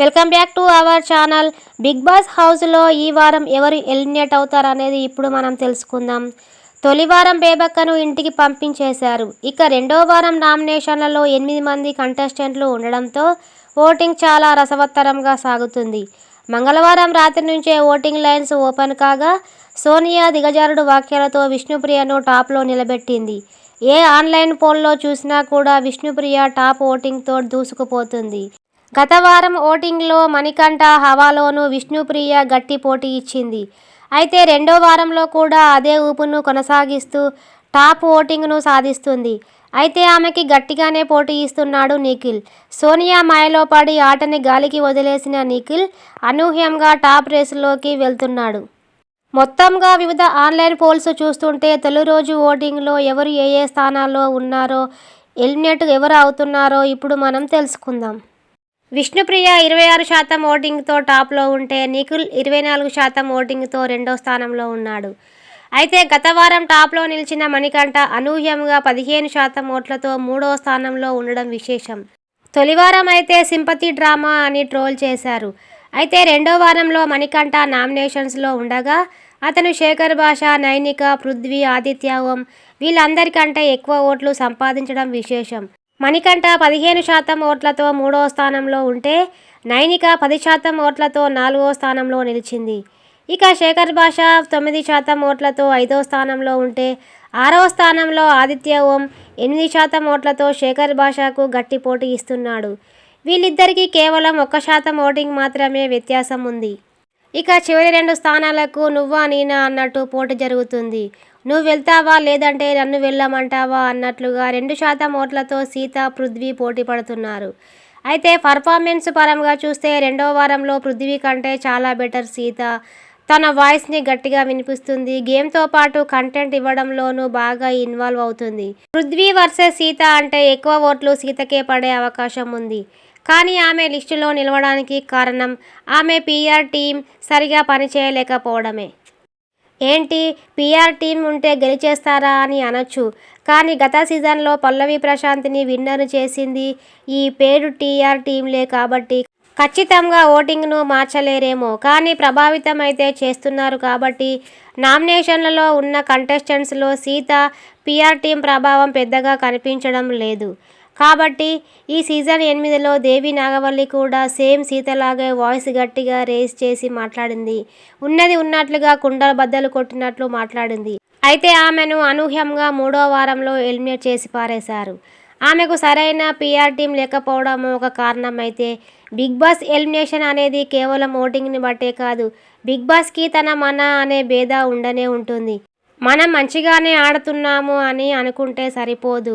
Welcome back to our channel. Big boss హౌస్లో ఈ వారం ఎవరు ఎలిమినేట్ అవుతారు అనేది ఇప్పుడు మనం తెలుసుకుందాం. తొలి వారం బేబక్కను ఇంటికి పంపించేశారు. ఇక రెండో వారం నామినేషన్లలో ఎనిమిది మంది కంటెస్టెంట్లు ఉండడంతో ఓటింగ్ చాలా రసవత్తరంగా సాగుతుంది. మంగళవారం రాత్రి నుంచే ఓటింగ్ లైన్స్ ఓపెన్ కాగా సోనియా దిగజారుడు వాక్యాలతో విష్ణుప్రియను టాప్లో నిలబెట్టింది. ఏ ఆన్లైన్ పోల్లో చూసినా కూడా విష్ణుప్రియ టాప్ ఓటింగ్తో దూసుకుపోతుంది. గత వారం ఓటింగ్లో మణికంఠ హవాలోను విష్ణుప్రియ గట్టి పోటీ ఇచ్చింది. అయితే రెండో వారంలో కూడా అదే ఊపును కొనసాగిస్తూ టాప్ ఓటింగ్ను సాధిస్తుంది. అయితే ఆమెకి గట్టిగానే పోటీ ఇస్తున్నాడు నిఖిల్. సోనియా మాయలో పడి ఆటని గాలికి వదిలేసిన నిఖిల్ అనూహ్యంగా టాప్ రేసులోకి వెళ్తున్నాడు. మొత్తంగా వివిధ ఆన్లైన్ పోల్స్ చూస్తుంటే తొలి రోజు ఓటింగ్లో ఎవరు ఏ ఏ స్థానాల్లో ఉన్నారో ఎలిమినేట్ ఎవరు అవుతున్నారో ఇప్పుడు మనం తెలుసుకుందాం. విష్ణుప్రియ ఇరవై ఆరు శాతం ఓటింగ్తో టాప్లో ఉంటే నిఖిల్ ఇరవై నాలుగు శాతం ఓటింగ్తో రెండో స్థానంలో ఉన్నాడు. అయితే గత వారం టాప్లో నిలిచిన మణికంఠ అనూహ్యంగా పదిహేను శాతం ఓట్లతో మూడో స్థానంలో ఉండడం విశేషం. తొలివారం అయితే సింపతి డ్రామా అని ట్రోల్ చేశారు. అయితే రెండో వారంలో మణికంఠ నామినేషన్స్లో ఉండగా అతను శేఖర్ భాష నైనిక పృథ్వీ ఆదిత్య ఓం వీళ్ళందరికంటే ఎక్కువ ఓట్లు సంపాదించడం విశేషం. మణికంఠ పదిహేను శాతం ఓట్లతో మూడో స్థానంలో ఉంటే నైనిక పది శాతం ఓట్లతో నాలుగో స్థానంలో నిలిచింది. ఇక శేఖర్ భాష తొమ్మిది శాతం ఓట్లతో ఐదో స్థానంలో ఉంటే ఆరవ స్థానంలో ఆదిత్య ఓం ఎనిమిది శాతం ఓట్లతో శేఖర్ భాషకు గట్టి పోటీ ఇస్తున్నాడు. వీళ్ళిద్దరికీ కేవలం ఒక్క శాతం ఓటింగ్ మాత్రమే వ్యత్యాసం ఉంది ఇక చివరి రెండు స్థానాలకు నువ్వా నేనా అన్నట్టు పోటీ జరుగుతుంది. నువ్వు వెళ్తావా లేదంటే నన్ను వెళ్ళమంటావా అన్నట్లుగా రెండు శాతం ఓట్లతో సీత పృథ్వీ పోటీ పడుతున్నారు. అయితే పర్ఫార్మెన్స్ పరంగా చూస్తే రెండో వారంలో పృథ్వీ కంటే చాలా బెటర్ సీత. తన వాయిస్ని గట్టిగా వినిపిస్తుంది. గేమ్తో పాటు కంటెంట్ ఇవ్వడంలోనూ బాగా ఇన్వాల్వ్ అవుతుంది. పృథ్వీ వర్సెస్ సీత అంటే ఎక్కువ ఓట్లు సీతకే పడే అవకాశం ఉంది. కానీ ఆమె లిస్టులో నిలవడానికి కారణం ఆమె పీఆర్ టీం సరిగా పనిచేయలేకపోవడమే. ఏంటి? పీఆర్ టీం ఉంటే గెలిచేస్తారా అని అనొచ్చు. కానీ గత సీజన్లో పల్లవి ప్రశాంత్ని విన్నర్ చేసింది ఈ పేరు టీఆర్ టీంలే కాబట్టి ఖచ్చితంగా ఓటింగ్ను మార్చలేరేమో. కానీ ప్రభావితం అయితే చేస్తున్నారు కాబట్టి నామినేషన్లలో ఉన్న కంటెస్టెంట్స్లో సీత పిఆర్ టీం ప్రభావం పెద్దగా కనిపించడం లేదు. కాబట్టి ఈ సీజన్ ఎనిమిదిలో దేవి నాగవల్లి కూడా సేమ్ సీతలాగే వాయిస్ గట్టిగా రేస్ చేసి మాట్లాడింది. ఉన్నది ఉన్నట్లుగా కుండల బద్దలు కొట్టినట్లు మాట్లాడింది. అయితే ఆమెను అనూహ్యంగా మూడో వారంలో ఎలిమినేట్ చేసి పారేశారు. ఆమెకు సరైన పిఆర్ టీం లేకపోవడం ఒక కారణం అయితే బిగ్ బాస్ ఎలిమినేషన్ అనేది కేవలం ఓటింగ్ని బట్టే కాదు బిగ్ బాస్కి తన మన అనే భేద ఉండనే ఉంటుంది. మనం మంచిగానే ఆడుతున్నాము అని అనుకుంటే సరిపోదు.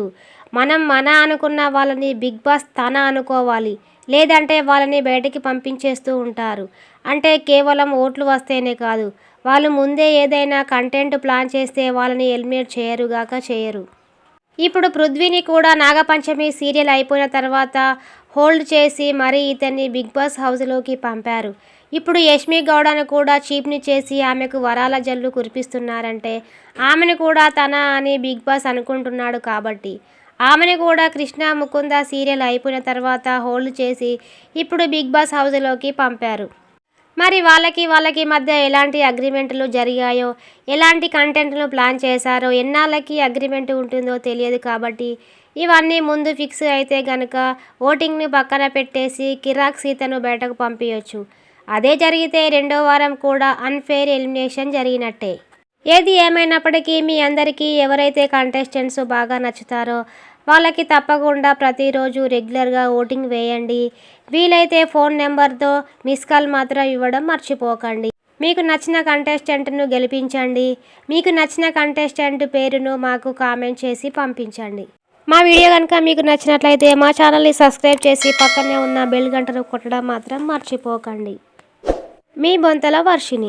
మనం మన అనుకున్న వాళ్ళని బిగ్ బాస్ తన అనుకోవాలి లేదంటే వాళ్ళని బయటికి పంపించేస్తూ ఉంటారు. అంటే కేవలం ఓట్లు వస్తేనే కాదు వాళ్ళు ముందే ఏదైనా కంటెంట్ ప్లాన్ చేస్తే వాళ్ళని ఎలిమినేట్ చేయరుగాక చేయరు. ఇప్పుడు పృథ్వీని కూడా నాగపంచమి సీరియల్ అయిపోయిన తర్వాత హోల్డ్ చేసి మరీ ఇతన్ని బిగ్ బాస్ హౌస్లోకి పంపారు. ఇప్పుడు యష్మి గౌడను కూడా చీప్ని చేసి ఆమెకు వరాల జల్లు కురిపిస్తున్నారంటే ఆమెను కూడా తన అని బిగ్ బాస్ అనుకుంటున్నాడు కాబట్టి. ఆమెను కూడా కృష్ణ ముకుంద సీరియల్ అయిపోయిన తర్వాత హోల్డ్ చేసి ఇప్పుడు బిగ్ బాస్ హౌస్లోకి పంపారు. మరి వాళ్ళకి వాళ్ళకి మధ్య ఎలాంటి అగ్రిమెంట్లు జరిగాయో ఎలాంటి కంటెంట్ను ప్లాన్ చేశారో ఎన్నాళ్ళకి అగ్రిమెంట్ ఉంటుందో తెలియదు కాబట్టి ఇవన్నీ ముందు ఫిక్స్ అయితే గనుక ఓటింగ్ని పక్కన పెట్టేసి కిరాక్ సీతను బయటకు పంపించవచ్చు అదే జరిగితే రెండో వారం కూడా అన్ఫెయిర్ ఎలిమినేషన్ జరిగినట్టే. ఏది ఏమైనప్పటికీ మీ అందరికీ ఎవరైతే కంటెస్టెంట్స్ బాగా నచ్చుతారో వాళ్ళకి తప్పకుండా ప్రతిరోజు రెగ్యులర్గా ఓటింగ్ వేయండి. వీలైతే ఫోన్ నెంబర్తో మిస్ కాల్ మాత్రం ఇవ్వడం మర్చిపోకండి. మీకు నచ్చిన కంటెస్టెంట్ను గెలిపించండి. మీకు నచ్చిన కంటెస్టెంట్ పేరును మాకు కామెంట్ చేసి పంపించండి. మా వీడియో కనుక మీకు నచ్చినట్లయితే మా ఛానల్ని సబ్స్క్రైబ్ చేసి పక్కనే ఉన్న బెల్ గంటను కొట్టడం మాత్రం మర్చిపోకండి. మీ బొంతల వర్షిని